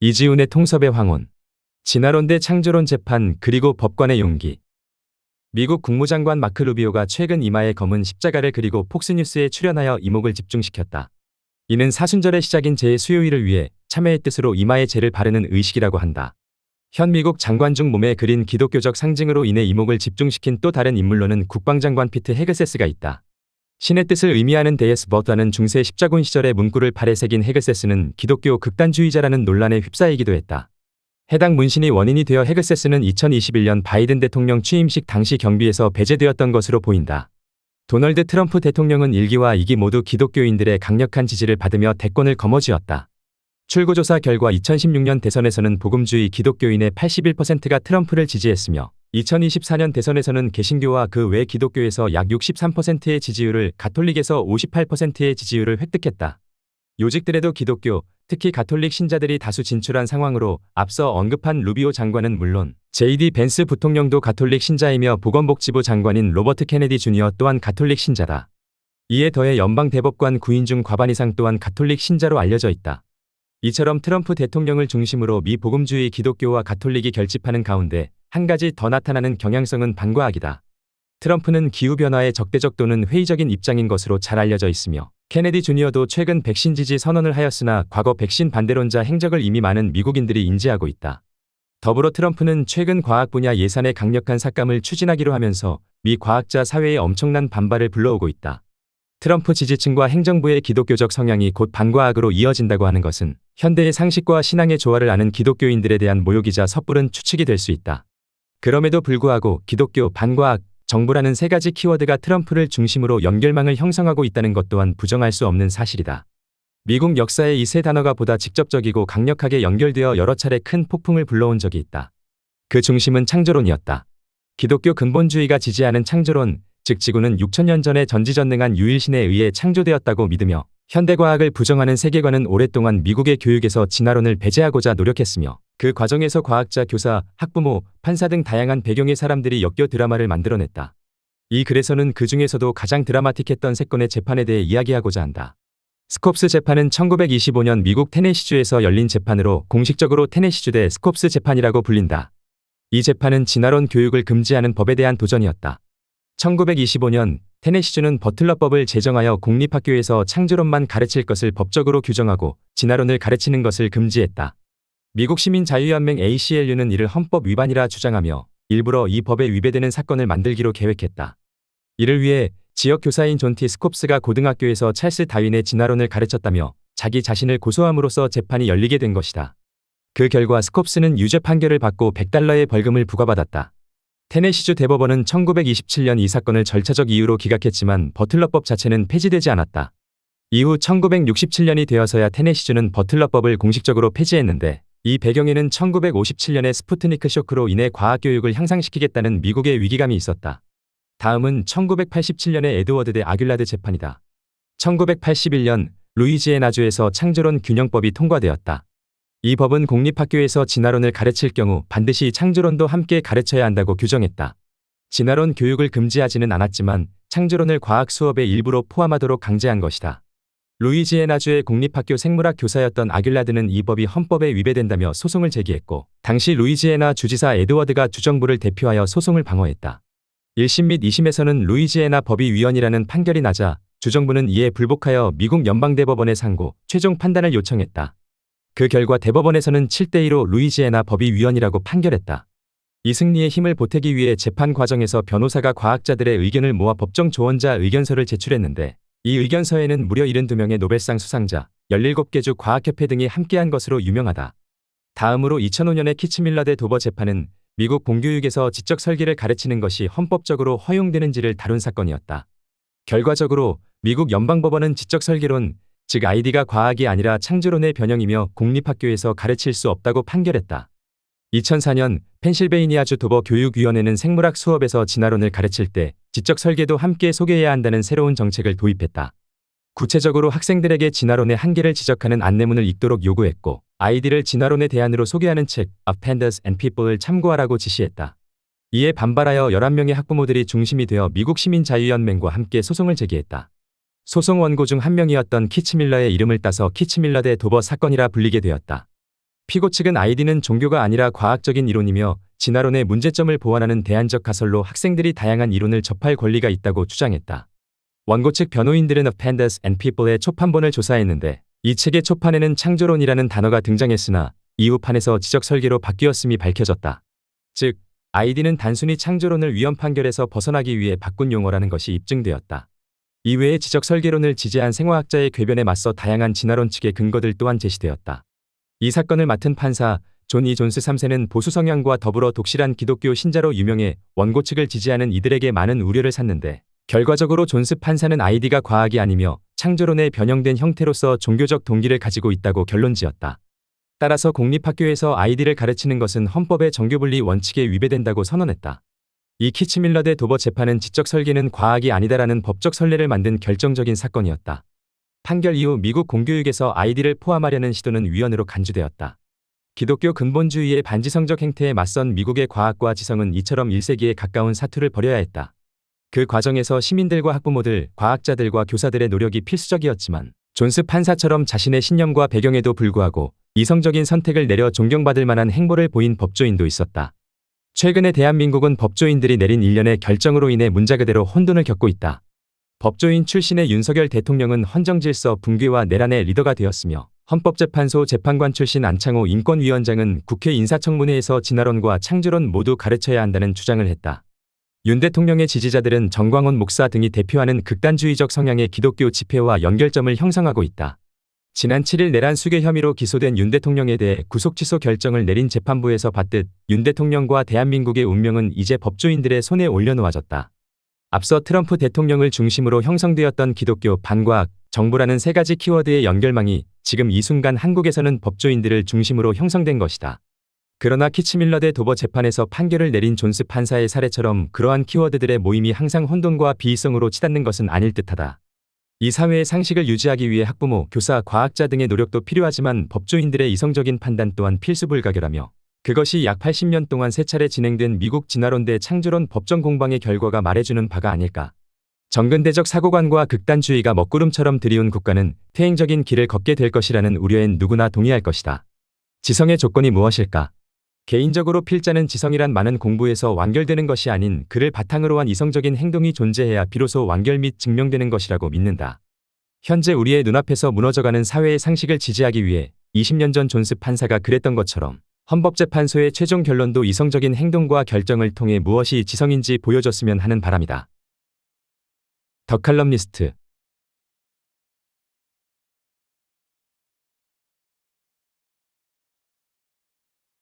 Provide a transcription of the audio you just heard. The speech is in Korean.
이지훈의 통섭의 황혼. 진화론 대 창조론 재판 그리고 법관의 용기. 미국 국무장관 마크 루비오가 최근 이마에 검은 십자가를 그리고 폭스뉴스에 출연하여 이목을 집중시켰다. 이는 사순절의 시작인 제 수요일을 위해 참회의 뜻으로 이마에 죄를 바르는 의식이라고 한다. 현 미국 장관 중 몸에 그린 기독교적 상징으로 인해 이목을 집중시킨 또 다른 인물로는 국방장관 피트 헤그세스가 있다. 신의 뜻을 의미하는 데예스 버트라는 중세 십자군 시절의 문구를 발에 새긴 헤그세스는 기독교 극단주의자라는 논란에 휩싸이기도 했다. 해당 문신이 원인이 되어 헤그세스는 2021년 바이든 대통령 취임식 당시 경비에서 배제되었던 것으로 보인다. 도널드 트럼프 대통령은 1기와 2기 모두 기독교인들의 강력한 지지를 받으며 대권을 거머쥐었다. 출구조사 결과 2016년 대선에서는 복음주의 기독교인의 81%가 트럼프를 지지했으며 2024년 대선에서는 개신교와 그 외 기독교에서 약 63%의 지지율을 가톨릭에서 58%의 지지율을 획득했다. 요직들에도 기독교, 특히 가톨릭 신자들이 다수 진출한 상황으로 앞서 언급한 루비오 장관은 물론 JD 벤스 부통령도 가톨릭 신자이며 보건복지부 장관인 로버트 케네디 주니어 또한 가톨릭 신자다. 이에 더해 연방 대법관 구인 중 과반 이상 또한 가톨릭 신자로 알려져 있다. 이처럼 트럼프 대통령을 중심으로 미 복음주의 기독교와 가톨릭이 결집하는 가운데 한 가지 더 나타나는 경향성은 반과학이다. 트럼프는 기후변화에 적대적 또는 회의적인 입장인 것으로 잘 알려져 있으며 케네디 주니어도 최근 백신 지지 선언을 하였으나 과거 백신 반대론자 행적을 이미 많은 미국인들이 인지하고 있다. 더불어 트럼프는 최근 과학 분야 예산의 강력한 삭감을 추진하기로 하면서 미 과학자 사회에 엄청난 반발을 불러오고 있다. 트럼프 지지층과 행정부의 기독교적 성향이 곧 반과학으로 이어진다고 하는 것은 현대의 상식과 신앙의 조화를 아는 기독교인들에 대한 모욕이자 섣부른 추측이 될 수 있다. 그럼에도 불구하고 기독교, 반과학, 정부라는 세 가지 키워드가 트럼프를 중심으로 연결망을 형성하고 있다는 것 또한 부정할 수 없는 사실이다. 미국 역사에 이 세 단어가 보다 직접적이고 강력하게 연결되어 여러 차례 큰 폭풍을 불러온 적이 있다. 그 중심은 창조론이었다. 기독교 근본주의가 지지하는 창조론, 즉 지구는 6천년 전에 전지전능한 유일신에 의해 창조되었다고 믿으며 현대과학을 부정하는 세계관은 오랫동안 미국의 교육에서 진화론을 배제하고자 노력했으며 그 과정에서 과학자, 교사, 학부모, 판사 등 다양한 배경의 사람들이 엮여 드라마를 만들어냈다. 이 글에서는 그 중에서도 가장 드라마틱했던 사건의 재판에 대해 이야기하고자 한다. 스콥스 재판은 1925년 미국 테네시주에서 열린 재판으로 공식적으로 테네시주 대 스콥스 재판이라고 불린다. 이 재판은 진화론 교육을 금지하는 법에 대한 도전이었다. 1925년 테네시주는 버틀러법을 제정하여 공립학교에서 창조론만 가르칠 것을 법적으로 규정하고 진화론을 가르치는 것을 금지했다. 미국 시민자유연맹 ACLU는 이를 헌법 위반이라 주장하며 일부러 이 법에 위배되는 사건을 만들기로 계획했다. 이를 위해 지역 교사인 존 티 스콥스가 고등학교에서 찰스 다윈의 진화론을 가르쳤다며 자기 자신을 고소함으로써 재판이 열리게 된 것이다. 그 결과 스콥스는 유죄 판결을 받고 100달러의 벌금을 부과받았다. 테네시주 대법원은 1927년 이 사건을 절차적 이유로 기각했지만 버틀러법 자체는 폐지되지 않았다. 이후 1967년이 되어서야 테네시주는 버틀러법을 공식적으로 폐지했는데 이 배경에는 1957년의 스푸트니크 쇼크로 인해 과학교육을 향상시키겠다는 미국의 위기감이 있었다. 다음은 1987년의 에드워드 대 아귤라드 재판이다. 1981년 루이지애나주에서 창조론 균형법이 통과되었다. 이 법은 공립학교에서 진화론을 가르칠 경우 반드시 창조론도 함께 가르쳐야 한다고 규정했다. 진화론 교육을 금지하지는 않았지만 창조론을 과학 수업의 일부로 포함하도록 강제한 것이다. 루이지애나주의 공립학교 생물학 교사였던 아귤라드는 이 법이 헌법에 위배된다며 소송을 제기했고 당시 루이지애나 주지사 에드워드가 주정부를 대표하여 소송을 방어했다. 1심 및 2심에서는 루이지애나 법의위원이라는 판결이 나자 주정부는 이에 불복하여 미국 연방대법원에 상고 최종 판단을 요청했다. 그 결과 대법원에서는 7대2로 루이지애나 법의위원이라고 판결했다. 이 승리에 힘을 보태기 위해 재판 과정에서 변호사가 과학자들의 의견을 모아 법정 조언자 의견서를 제출했는데 이 의견서에는 무려 72명의 노벨상 수상자, 17개 주 과학협회 등이 함께한 것으로 유명하다. 다음으로 2005년의 키츠밀러 대 도버 재판은 미국 공교육에서 지적 설계를 가르치는 것이 헌법적으로 허용되는지를 다룬 사건이었다. 결과적으로 미국 연방법원은 지적 설계론, 즉 아이디가 과학이 아니라 창조론의 변형이며 공립학교에서 가르칠 수 없다고 판결했다. 2004년 펜실베이니아주 도버 교육위원회는 생물학 수업에서 진화론을 가르칠 때 지적 설계도 함께 소개해야 한다는 새로운 정책을 도입했다. 구체적으로 학생들에게 진화론의 한계를 지적하는 안내문을 읽도록 요구했고 아이디를 진화론의 대안으로 소개하는 책 Appenders and People을 참고하라고 지시했다. 이에 반발하여 11명의 학부모들이 중심이 되어 미국 시민자유연맹과 함께 소송을 제기했다. 소송 원고 중 한 명이었던 키츠밀러의 이름을 따서 키츠밀러 대 도버 사건이라 불리게 되었다. 피고 측은 아이디는 종교가 아니라 과학적인 이론이며 진화론의 문제점을 보완하는 대안적 가설로 학생들이 다양한 이론을 접할 권리가 있다고 주장했다. 원고 측 변호인들은 Of Pandas and People의 초판본을 조사했는데 이 책의 초판에는 창조론이라는 단어가 등장했으나 이후 판에서 지적 설계로 바뀌었음이 밝혀졌다. 즉, 아이디는 단순히 창조론을 위헌 판결에서 벗어나기 위해 바꾼 용어라는 것이 입증되었다. 이외에 지적 설계론을 지지한 생화학자의 궤변에 맞서 다양한 진화론 측의 근거들 또한 제시되었다. 이 사건을 맡은 판사 존 이 존스 3세는 보수 성향과 더불어 독실한 기독교 신자로 유명해 원고 측을 지지하는 이들에게 많은 우려를 샀는데 결과적으로 존스 판사는 아이디가 과학이 아니며 창조론의 변형된 형태로서 종교적 동기를 가지고 있다고 결론지었다. 따라서 공립학교에서 아이디를 가르치는 것은 헌법의 정교분리 원칙에 위배된다고 선언했다. 이 키치밀러 대 도버 재판은 지적 설계는 과학이 아니다라는 법적 선례를 만든 결정적인 사건이었다. 판결 이후 미국 공교육에서 아이디를 포함하려는 시도는 위헌으로 간주되었다. 기독교 근본주의의 반지성적 행태에 맞선 미국의 과학과 지성은 이처럼 1세기에 가까운 사투를 벌여야 했다. 그 과정에서 시민들과 학부모들, 과학자들과 교사들의 노력이 필수적이었지만 존스 판사처럼 자신의 신념과 배경에도 불구하고 이성적인 선택을 내려 존경받을 만한 행보를 보인 법조인도 있었다. 최근에 대한민국은 법조인들이 내린 일련의 결정으로 인해 문자 그대로 혼돈을 겪고 있다. 법조인 출신의 윤석열 대통령은 헌정질서 붕괴와 내란의 리더가 되었으며 헌법재판소 재판관 출신 안창호 인권위원장은 국회 인사청문회에서 진화론과 창조론 모두 가르쳐야 한다는 주장을 했다. 윤 대통령의 지지자들은 정광훈 목사 등이 대표하는 극단주의적 성향의 기독교 집회와 연결점을 형성하고 있다. 지난 7일 내란 수괴 혐의로 기소된 윤 대통령에 대해 구속 취소 결정을 내린 재판부에서 받듯 윤 대통령과 대한민국의 운명은 이제 법조인들의 손에 올려놓아졌다. 앞서 트럼프 대통령을 중심으로 형성되었던 기독교 반과학, 정부라는 세 가지 키워드의 연결망이 지금 이 순간 한국에서는 법조인들을 중심으로 형성된 것이다. 그러나 키치밀러 대 도버 재판에서 판결을 내린 존스 판사의 사례처럼 그러한 키워드들의 모임이 항상 혼돈과 비이성으로 치닫는 것은 아닐 듯하다. 이 사회의 상식을 유지하기 위해 학부모, 교사, 과학자 등의 노력도 필요하지만 법조인들의 이성적인 판단 또한 필수 불가결하며 그것이 약 80년 동안 세 차례 진행된 미국 진화론 대 창조론 법정 공방의 결과가 말해주는 바가 아닐까. 정근대적 사고관과 극단주의가 먹구름처럼 들이운 국가는 퇴행적인 길을 걷게 될 것이라는 우려엔 누구나 동의할 것이다. 지성의 조건이 무엇일까? 개인적으로 필자는 지성이란 많은 공부에서 완결되는 것이 아닌 그를 바탕으로 한 이성적인 행동이 존재해야 비로소 완결 및 증명되는 것이라고 믿는다. 현재 우리의 눈앞에서 무너져가는 사회의 상식을 지지하기 위해 20년 전 존스 판사가 그랬던 것처럼 헌법재판소의 최종 결론도 이성적인 행동과 결정을 통해 무엇이 지성인지 보여줬으면 하는 바람이다. 더 칼럼니스트